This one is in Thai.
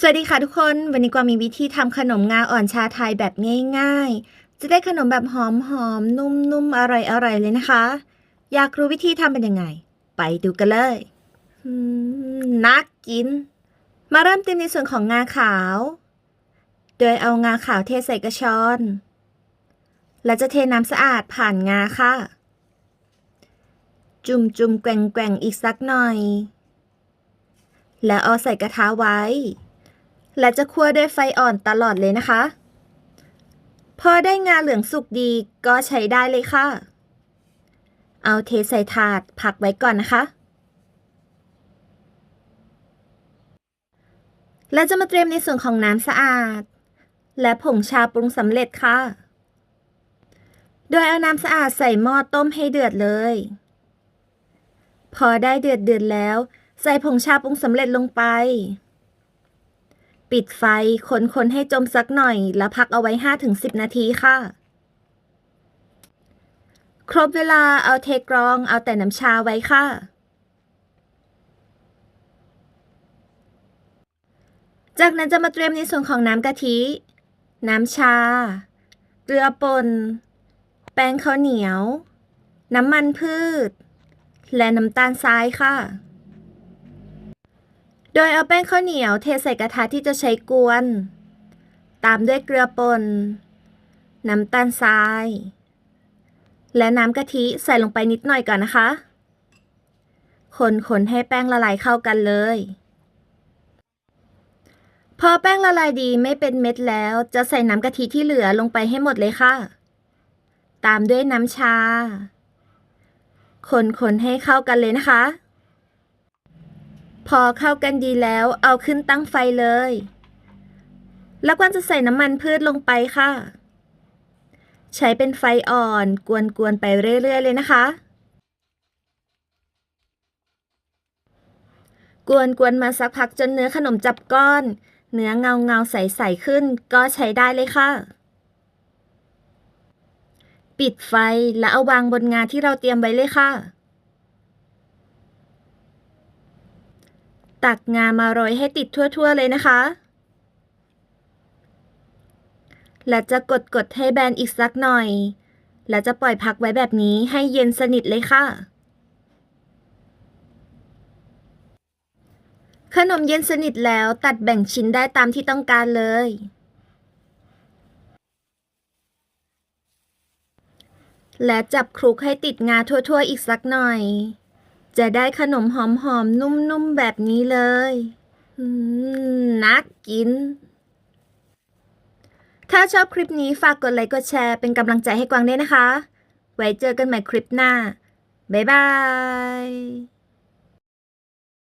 สวัสดีค่ะทุกคน วันนี้กวางมีวิธีทำขนมงาอ่อนชาไทยแบบง่าย ๆ จะได้ขนมแบบหอมๆนุ่มๆอร่อยๆเลยนะคะ อยากรู้วิธีทำเป็นยังไง ไปดูกันเลยน่ากิน มาเริ่มเตรียมในส่วนของงาขาว โดยเอางาขาวเทใส่กระชอน และจะเทน้ำสะอาดผ่านงาค่ะ จุ่มจุ่มๆแกว่งแกว่งๆอีกสักหน่อย แล้วเอาใส่กระทะไว้ และจะคั่วด้วยไฟอ่อนตลอดเลยนะคะ พอได้งาเหลืองสุกดีก็ใช้ได้เลยค่ะ เอาเทใส่ถาดพักไว้ก่อนนะคะ และจะมาเตรียมในส่วนของน้ำสะอาด และผงชาปรุงสำเร็จค่ะ โดยเอาน้ำสะอาดใส่หม้อต้มให้เดือดเลย พอได้เดือดเดือดแล้ว ใส่ผงชาปรุงสำเร็จลงไป ปิดไฟคนๆให้จมสักหน่อย แล้วพักเอาไว้ 5-10 นาทีค่ะ ครบเวลาเอาเทกรองเอาแต่น้ำชาไว้ค่ะ จากนั้นจะมาเตรียมในส่วนของน้ำกะทิ น้ำชา เกลือป่น แป้งข้าวเหนียว น้ำมันพืช และน้ำตาลทรายค่ะ โดยเอาแป้งข้าวเหนียวเทใส่กระทะที่จะใช้กวน ตามด้วยเกลือป่น น้ำตาลทราย และน้ำกะทิใส่ลงไปนิดหน่อยก่อนนะคะ คนๆให้แป้งละลายเข้ากันเลย พอแป้งละลายดีไม่เป็นเม็ดแล้ว จะใส่น้ำกะทิที่เหลือลงไปให้หมดเลยค่ะ ตามด้วยน้ำชา คนๆให้เข้ากันเลยนะคะ พอเข้ากันดีแล้วเอาขึ้นตั้งไฟเลย แล้วก็จะใส่น้ำมันพืชลงไปค่ะ ใช้เป็นไฟอ่อนกวนๆไปเรื่อย ๆ เลยนะคะ กวนๆมาสักพักจนเนื้อขนมจับก้อน เนื้อเงาเงาใสๆขึ้นก็ใช้ได้เลยค่ะ ปิดไฟแล้วเอาวางบนงาที่เราเตรียมไว้เลยค่ะ ตักงามาโรยให้ติดทั่วๆเลยนะคะ และจะกดกดๆให้แบนอีกสักหน่อย และจะปล่อยพักไว้แบบนี้ให้เย็นสนิทเลยค่ะ ขนมเย็นสนิทแล้วตัดแบ่งชิ้นได้ตามที่ต้องการเลย และจับคลุกให้ติดงาทั่วๆอีกสักหน่อย จะได้ขนมหอมๆนุ่มๆ แบบนี้เลยน่ากิน ถ้าชอบคลิปนี้ฝากกดไลค์กดแชร์เป็นกำลังใจให้กวางด้วยนะคะ ไว้เจอกันใหม่คลิปหน้า บ๊ายบาย